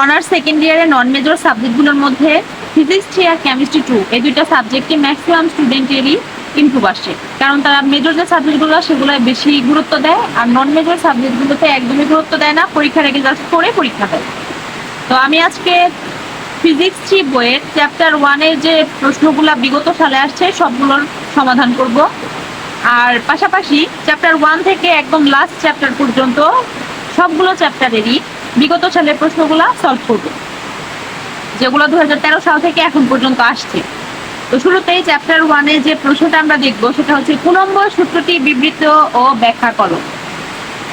Honours second ইয়ারে নন major সাবজেক্টগুলোর মধ্যে ফিজিক্স থ্রি আর কেমিস্ট্রি টু এই দুইটা সাবজেক্টে ম্যাক্সিমাম স্টুডেন্টেরই ইমপ্রুভ আসছে কারণ তারা মেজর যে সাবজেক্টগুলো সেগুলো বেশি গুরুত্ব দেয় আর নন মেজর সাবজেক্টগুলোতে একদমই গুরুত্ব দেয় না। পরীক্ষার আগে জাস্ট করে পরীক্ষা দেয়। তো আমি আজকে ফিজিক্স থ্রি বইয়ের চ্যাপ্টার ওয়ানের যে প্রশ্নগুলো বিগত সালে আসছে, সবগুলোর সমাধান করব। আর পাশাপাশি চ্যাপ্টার ওয়ান থেকে একদম লাস্ট চ্যাপ্টার পর্যন্ত সবগুলো চ্যাপ্টারেরই বিগত সালের প্রশ্নগুলো সলভ করব, যেগুলো দু হাজার তেরো সাল থেকে এখন পর্যন্ত আসছে। তো শুরুতেই চ্যাপ্টার ওয়ানে যে প্রশ্নটা আমরা দেখব, সেটা হচ্ছে কুলম্ব সূত্রটি বিবৃত ও ব্যাখ্যা করো।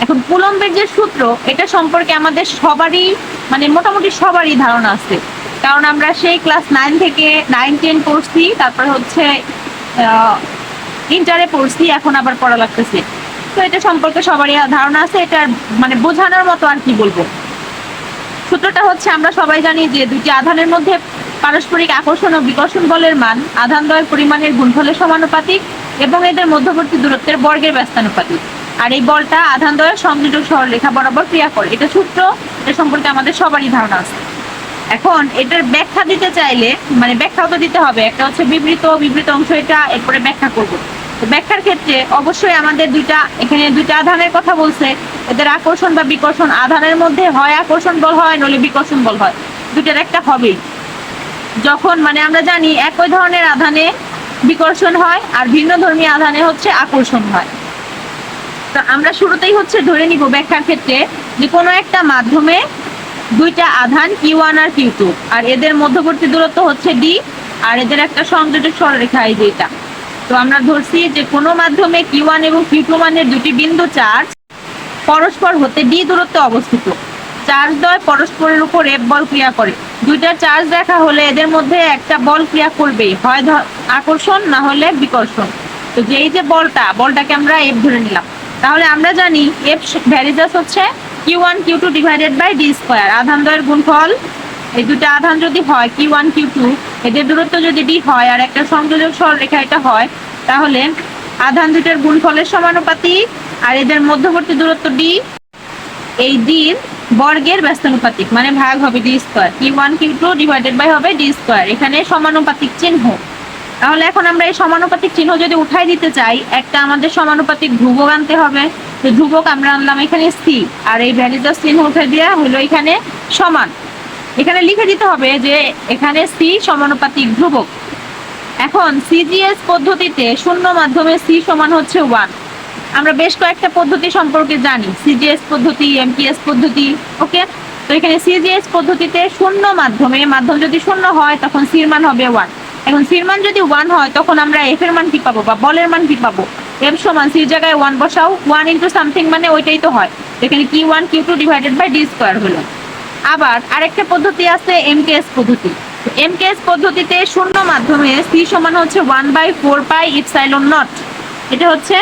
এখন কুলম্বের যে সূত্র, এটা সম্পর্কে আমাদের সবারই মানে মোটামুটি সবারই ধারণা আছে। কারণ আমরা সেই ক্লাস নাইন থেকে নাইন টেন পড়ছি, তারপর হচ্ছে ইন্টারে পড়ছি, এখন আবার পড়া লাগতেছে। তো এটা সম্পর্কে সবারই ধারণা আছে এটা মানে বোঝানোর মতো আর কি বলব। সূত্রটা হচ্ছে, আমরা সবাই জানি যে দুটি আধানের মধ্যে পারস্পরিক আকর্ষণ ও বিকর্ষণ বলের মান আধান দ্বয়ের পরিমাণের গুণফলের সমানুপাতিক এবং এদের মধ্যবর্তী দূরত্বের বর্গের ব্যস্তানুপাতিক। আর এই বলটা আধান দ্বয়ের সংযোজক সরলরেখা বরাবর ক্রিয়া করে। এটা সূত্র, এটা সম্পর্কে আমাদের সবারই ধারণা আছে। এখন এটার ব্যাখ্যা দিতে চাইলে মানে ব্যাখ্যাও তো দিতে হবে, একটা হচ্ছে বিবৃত বিবৃত অংশ এটা এরপরে ব্যাখ্যা করব। তো ব্যাখ্যার ক্ষেত্রে অবশ্যই আমাদের দুইটা, এখানে দুইটা আধানের কথা বলছে, এদের আকর্ষণ বা বিকর্ষণ আধানের মধ্যে হয় আকর্ষণ বল হয়, নইলে বিকর্ষণ বল হয়, দুইটার একটা হবেই। যখন মানে আমরা জানি একই ধরনের আধানে বিকর্ষণ হয় আর ভিন্ন ধর্মী আধানে হচ্ছে আকর্ষণ হয়। তো আমরা শুরুতেই হচ্ছে ধরে নিব ব্যাখ্যার ক্ষেত্রে যে কোনো একটা মাধ্যমে দুইটা আধান কিউ ওয়ান আর কিউ টু আর এদের মধ্যবর্তী দূরত্ব হচ্ছে ডি আর এদের একটা সংযোজক সরলরেখা এই যে এটা। তো আমরা ধরছি যে কোনো মাধ্যমে কিউ ওয়ান এবং কিউ টু মানের দুটি বিন্দু চার্জ পরস্পর হতে ডি দূরত্বে অবস্থিত। চার্জ দ্বয় পরস্পরের উপর এফ বল ক্রিয়া করে। দুইটা চার্জ দেখা হলে এদের মধ্যে একটা বল ক্রিয়া করবেই। হয় আকর্ষণ, না হলে বিকর্ষণ। তো যেই যে বলটা, বলটাকে আমরা এফ ধরে নিলাম। তাহলে আমরা জানি এফ ভ্যারিজাস হচ্ছে q one q two divided by d square আধান দ্বয়ের গুণফল, এই দুটো আধান যদি হয় কিউ ওয়ান কিউ টু এদের দূরত্ব যদি ডি হয় আর একটা সংযোজক সরলরেখা এটা হয়, তাহলে আধান দুটোর গুণফলের সমানুপাতিক আর এদের মধ্যবর্তী দূরত্ব ডি এই ডির বর্গের ব্যস্তানুপাতিক মানে ভাগ হবে d square q one two divided by হবে ডি স্কোয়ার এখানে সমানুপাতিক চিহ্ন। তাহলে এখন আমরা এই সমানুপাতিক চিহ্ন যদি উঠাই দিতে চাই, একটা আমাদের সমানুপাতিক ধ্রুবক আনতে হবে। তো ধ্রুবক আমরা আনলাম, এখানে সি আর এই ভ্যালিডাস চিহ্ন উঠে দেওয়া হলো এখানে সমান। এখানে লিখে দিতে হবে যে এখানে সি সমানুপাতিক ধ্রুবক। এখন সিজিএস পদ্ধতিতে শূন্য মাধ্যমে সি সমান হচ্ছে ওয়ান আমরা বেশ কয়েকটা পদ্ধতি সম্পর্কে জানি সিজিএস পদ্ধতি এমপিএস পদ্ধতি ওকে তো এখানে সিজিএস পদ্ধতিতে শূন্য মাধ্যমে, মাধ্যম যদি শূন্য হয়, তখন সির মান হবে ওয়ান এখন সির মান যদি ওয়ান হয়, তখন আমরা এফ এর মান কি পাবো বা বলের মান কি পাবো? এফ সমান সির জায়গায় ওয়ান বসাও ওয়ান ইন্টু সামথিং মানে ওইটাই তো হয়। এখানে কি one q two divided by d square হলো। আবার আরেকটা পদ্ধতি আছে এম এমকেএস পদ্ধতি। এম এমকেএস পদ্ধতিতে শূন্য মাধ্যমে সি সমান হচ্ছে one by four pi epsilon nought এটা হচ্ছে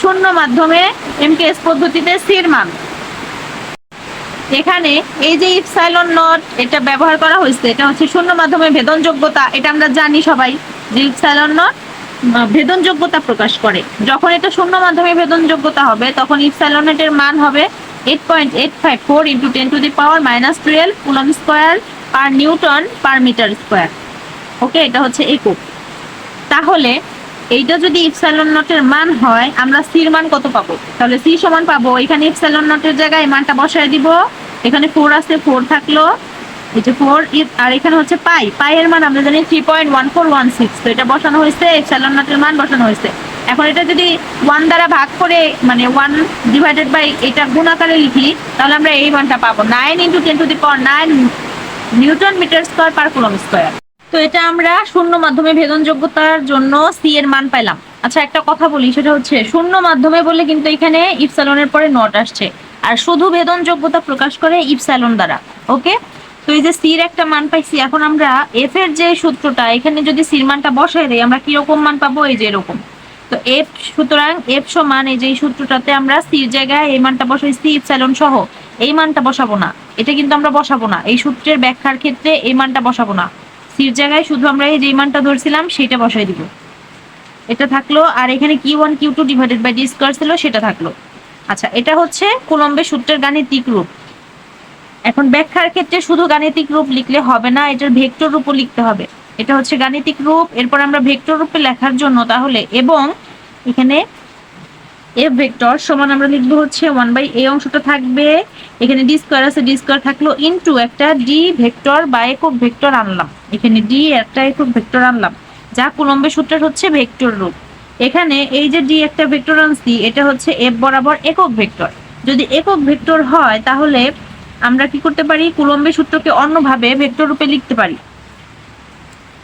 শূন্য মাধ্যমে এমকেএস পদ্ধতিতে সির মান। এখানে এই যে ইপসাইলন নট এটা ব্যবহার করা হয়েছে, এটা হচ্ছে শূন্য মাধ্যমে ভেদন যোগ্যতা এটা আমরা জানি সবাই যে ইপসাইলন নট ভেদন যোগ্যতা প্রকাশ করে। যখন এটা শূন্য মাধ্যমে ভেদন যোগ্যতা হবে, তখন ইপসাইলন নটের মান হবে eight point eight five four into ten to the power minus twelve coulomb square per newton per metre square okay এটা হচ্ছে একক। তাহলে এইটা যদি ইপসাইলন নটের মান হয়, আমরা সির মান কত পাবো? তাহলে সি সমান পাবো। এখানে ইপসাইলন নটের জায়গায় মানটা বসায় দিব। এখানে ফোর আছে ফোর থাকল। এই যে ফোর আর এখানে হচ্ছে পাই। পাই এর মান আমরা জানি three point one four one six তো এটা বসানো হয়েছে ইপসাইলন নটের মান বসানো হয়েছে। এখন এটা যদি ওয়ান দ্বারা ভাগ করে মানে ওয়ান ডিভাইডেড বাই এটা গুণ আকারে লিখি, তাহলে আমরা এই মানটা পাবো। Nine into ten to the power nine newton metre square per coulomb square তো এটা আমরা শূন্য মাধ্যমে ভেদন যোগ্যতার জন্য সি এর মান পাইলাম। আচ্ছা একটা কথা বলি, সেটা হচ্ছে শূন্য মাধ্যমে বলে কিন্তু এখানে ইপসালনের পরে নট আসছে। আর শুধু ভেদন যোগ্যতা প্রকাশ করে ইপসালন দ্বারা, ওকে? তো এই যে সির একটা মান পাইছি, এখন আমরা এফ এর যে সূত্রটা, এখানে যদি সির মানটা বসাই দেই, আমরা কীরকম মান পাবো? এই যে এরকম। তো এফ সুতরাং এফ সমান এই যে এই সূত্রটাতে আমরা সির জায়গায় এই মানটা বসাই সি ইপসালন সহ। এই মানটা বসাবো না। এটা কিন্তু আমরা বসাবো না। এই সূত্রের ব্যাখ্যার ক্ষেত্রে এই মানটা বসাবো না। সির জায়গায় শুধু আমরা এই যে মানটা ধরছিলাম, সেটা বসাই দিব। এটা থাকল, আর এখানে q one q two divided by d square ছিল, সেটা থাকল। আচ্ছা এটা হচ্ছে কুলম্বের সূত্রের গাণিতিক রূপ। এখন ব্যাখ্যার ক্ষেত্রে শুধু গাণিতিক রূপ লিখলে হবে না, এটার ভেক্টর রূপও লিখতে হবে। এটা হচ্ছে গাণিতিক রূপ, এরপর আমরা ভেক্টর রূপে লেখার জন্য তাহলে এবং এখানে এফ ভেক্টর সমান আমরা লিখব হচ্ছে ওয়ান বাই এ অংশটা থাকবে। এখানে ডি স্কোয়ার আছে, ডি স্কোয়ার থাকল ইনটু একটা ডি ভেক্টর বা একক ভেক্টর আনলাম। এখানে ডি একটা একক ভেক্টর আনলাম, যা কুলম্বে সূত্রের হচ্ছে ভেক্টর রূপ। এখানে এই যে ডি একটা ভেক্টর আনছি, এটা হচ্ছে এফ বরাবর একক ভেক্টর। যদি একক ভেক্টর হয়, তাহলে আমরা কি করতে পারি? কুলম্বে সূত্রকে অন্যভাবে ভেক্টর রূপে লিখতে পারি।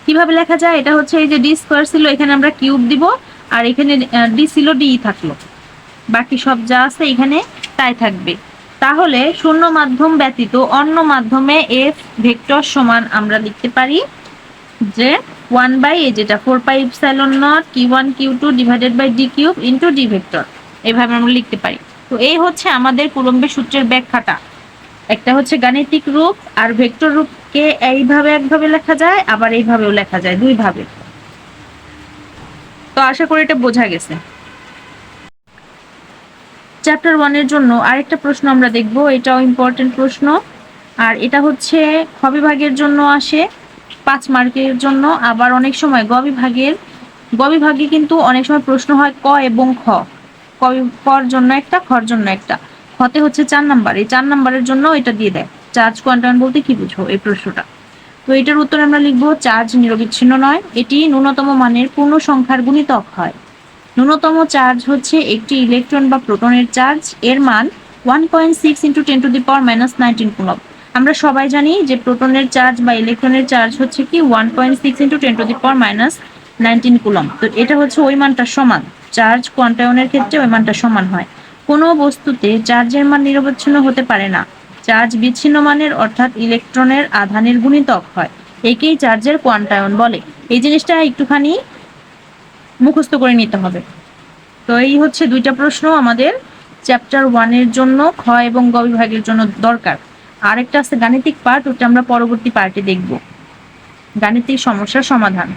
কীভাবে লেখা যায়? এটা হচ্ছে এই যে ডি স্কোয়ার ছিল, এখানে আমরা কিউব দিব, আর এখানে ডি ছিল ডি থাকল। বাকি সব যা আছে এখানে তাই থাকবে। তাহলে শূন্য মাধ্যম ব্যতীত অন্য মাধ্যমে এফ ভেক্টর সমান আমরা লিখতে পারি যে ওয়ান বাই এ যেটা ফোর পাই ইপসাইলন নট কি one q two divided by d cube into d vector এভাবে আমরা লিখতে পারি। তো এই হচ্ছে আমাদের কুলম্বের সূত্রের ব্যাখ্যাটা। একটা হচ্ছে গাণিতিক রূপ আর ভেক্টর রূপকে এইভাবে একভাবে লেখা যায়, আবার এইভাবেও লেখা যায়, দুইভাবে। তো আশা করি এটা বোঝা গেছে। চ্যাপ্টার ওয়ানের জন্য আরেকটা প্রশ্ন আমরা দেখব, এটাও ইম্পর্টেন্ট প্রশ্ন। আর এটা হচ্ছে, খ বিভাগের জন্য আসে, পাঁচ মার্কের জন্য, আবার অনেক সময় গ বিভাগের, গ বিভাগে কিন্তু অনেক সময় প্রশ্ন হয় ক এবং খ। কর জন্য একটা খর জন্য একটা। খতে হচ্ছে চার নাম্বার। এই চার নাম্বারের জন্য এটা দিয়ে দেয়। চার্জ কোয়ান্টাম বলতে কি বুঝো এই প্রশ্নটা? তো এটার উত্তর আমরা লিখব চার্জ নিরবিচ্ছিন্ন নয়, এটি ন্যূনতম মানের পূর্ণ সংখ্যার গুণিতক হয়। ন্যূনতম চার্জ হচ্ছে একটি ইলেকট্রন বা প্রোটনের চার্জ এর মান one point six into ten to the power minus nineteen coulomb আমরা সবাই জানি যে প্রোটনের চার্জ বা ইলেকট্রনের চার্জ হচ্ছে কি one point six into ten to the power minus nineteen coulomb তো এটা হচ্ছে ওই মানটা সমান। চার্জ কোয়ান্টায়নের ক্ষেত্রে ওই মানটা সমান হয়। কোনো বস্তুতে চার্জের মান নিরবচ্ছিন্ন হতে পারে না। চার্জ বিচ্ছিন্ন মানের অর্থাৎ ইলেকট্রনের আধানের গুণিতক হয়। একেই চার্জের কোয়ান্টায়ন বলে। এই জিনিসটা একটুখানি মুখস্থ করে নিতে হবে। তো এই হচ্ছে দুইটা প্রশ্ন আমাদের। চ্যাপ্টার ওয়ানের জন্য খ এবং গ বিভাগের জন্য দরকার। আরেকটা আছে গাণিতিক পার্ট ওটা আমরা পরবর্তী পার্টে দেখব। গাণিতিক সমস্যার সমাধান।